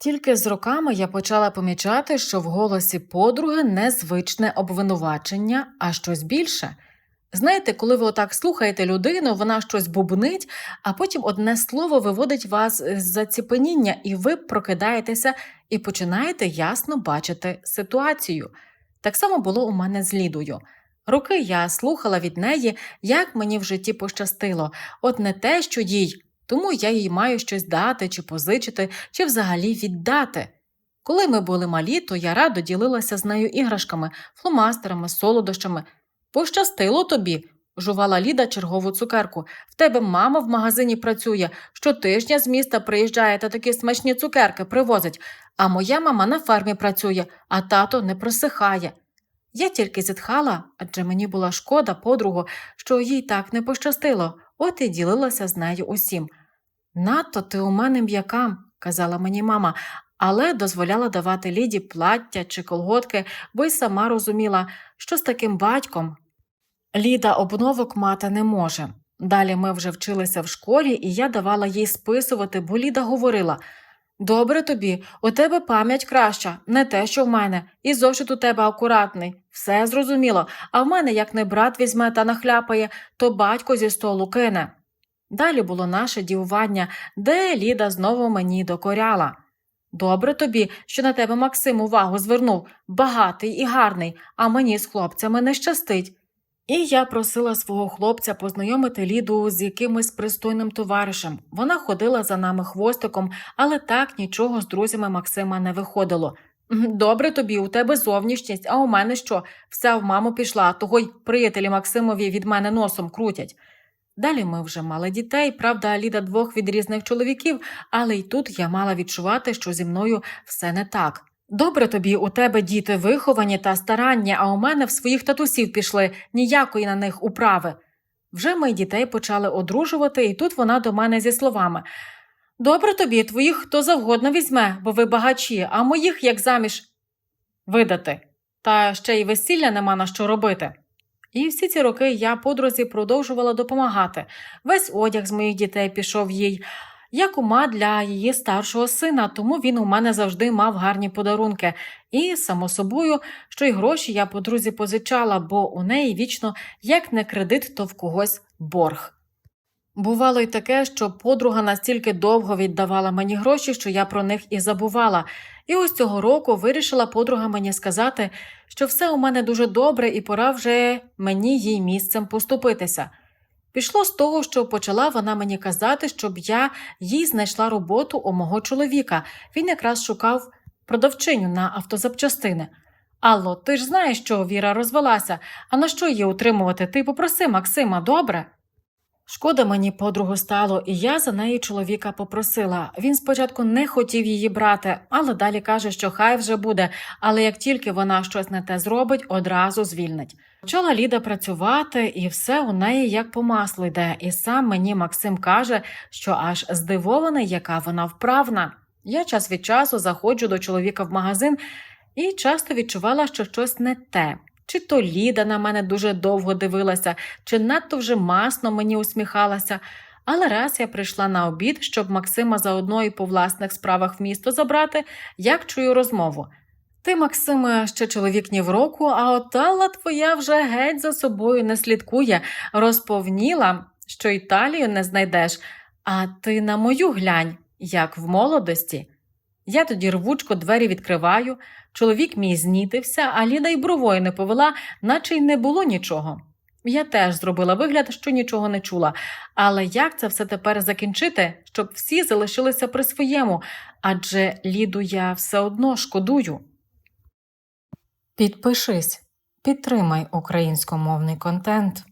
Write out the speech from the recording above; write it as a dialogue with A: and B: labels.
A: Тільки з роками я почала помічати, що в голосі подруги незвичне обвинувачення, а щось більше. Знаєте, коли ви отак слухаєте людину, вона щось бубнить, а потім одне слово виводить вас з заціпеніння, і ви прокидаєтеся і починаєте ясно бачити ситуацію. Так само було у мене з Лідою. Роки я слухала від неї, як мені в житті пощастило, от не те, що їй, тому я їй маю щось дати чи позичити, чи взагалі віддати. Коли ми були малі, то я радо ділилася з нею іграшками, фломастерами, солодощами. Пощастило тобі, жувала Ліда чергову цукерку. В тебе мама в магазині працює, щотижня з міста приїжджає та такі смачні цукерки привозить, а моя мама на фермі працює, а тато не просихає. Я тільки зітхала, адже мені була шкода подругу, що їй так не пощастило, от і ділилася з нею усім. Надто ти у мене м'яка, казала мені мама, але дозволяла давати Ліді плаття чи колготки, бо й сама розуміла, що з таким батьком Ліда обновок мати не може. Далі ми вже вчилися в школі, і я давала їй списувати, бо Ліда говорила Добре тобі, у тебе пам'ять краща, не те, що в мене, і зошит у тебе акуратний. Все зрозуміло, а в мене, як не брат візьме та нахляпає, то батько зі столу кине. Далі було наше дівування, де Ліда знову мені докоряла. Добре тобі, що на тебе Максим увагу звернув, багатий і гарний, а мені з хлопцями не щастить. І я просила свого хлопця познайомити Ліду з якимось пристойним товаришем. Вона ходила за нами хвостиком, але так нічого з друзями Максима не виходило. Добре тобі, у тебе зовнішність, а у мене що? Вся в маму пішла, того й приятелі Максимові від мене носом крутять. Далі ми вже мали дітей, правда, Ліда двох від різних чоловіків, але й тут я мала відчувати, що зі мною все не так. Добре тобі, у тебе діти виховані та старанні, а у мене в своїх татусів пішли ніякої на них управи. Вже ми дітей почали одружувати, і тут вона до мене зі словами Добре тобі, твоїх хто завгодно візьме, бо ви багачі, а моїх як заміж видати. Та ще й весілля нема на що робити. І всі ці роки я подрузі продовжувала допомагати. Весь одяг з моїх дітей пішов їй. Я кума для її старшого сина, тому він у мене завжди мав гарні подарунки. І, само собою, що й гроші я подрузі позичала, бо у неї вічно як не кредит, то в когось борг. Бувало й таке, що подруга настільки довго віддавала мені гроші, що я про них і забувала. І ось цього року вирішила подруга мені сказати, що все у мене дуже добре і пора вже мені їй місцем поступитися. Пішло з того, що почала вона мені казати, щоб я їй знайшла роботу у мого чоловіка. Він якраз шукав продавчиню на автозапчастини. Алло, ти ж знаєш, що Віра розвелася, а на що її утримувати? Ти попроси Максима, добре? Шкода мені подругу стало, і я за неї чоловіка попросила. Він спочатку не хотів її брати, але далі каже, що хай вже буде, але як тільки вона щось не те зробить, одразу звільнить. Почала Ліда працювати, і все у неї як по маслу йде. І сам мені Максим каже, що аж здивований, яка вона вправна. Я час від часу заходжу до чоловіка в магазин і часто відчувала, що щось не те. Чи то Ліда на мене дуже довго дивилася, чи надто вже масно мені усміхалася. Але раз я прийшла на обід, щоб Максима заодно і по власних справах в місто забрати, як чую розмову. Ти, Максиме, ще чоловік ні в року, а от Алла твоя вже геть за собою не слідкує, розповніла, що Італію не знайдеш, а ти на мою глянь, як в молодості. Я тоді рвучко двері відкриваю, чоловік мій знітився, а Ліда й бровою не повела, наче й не було нічого. Я теж зробила вигляд, що нічого не чула. Але як це все тепер закінчити, щоб всі залишилися при своєму, адже Ліду я все одно шкодую. Підпишись, підтримай українськомовний контент.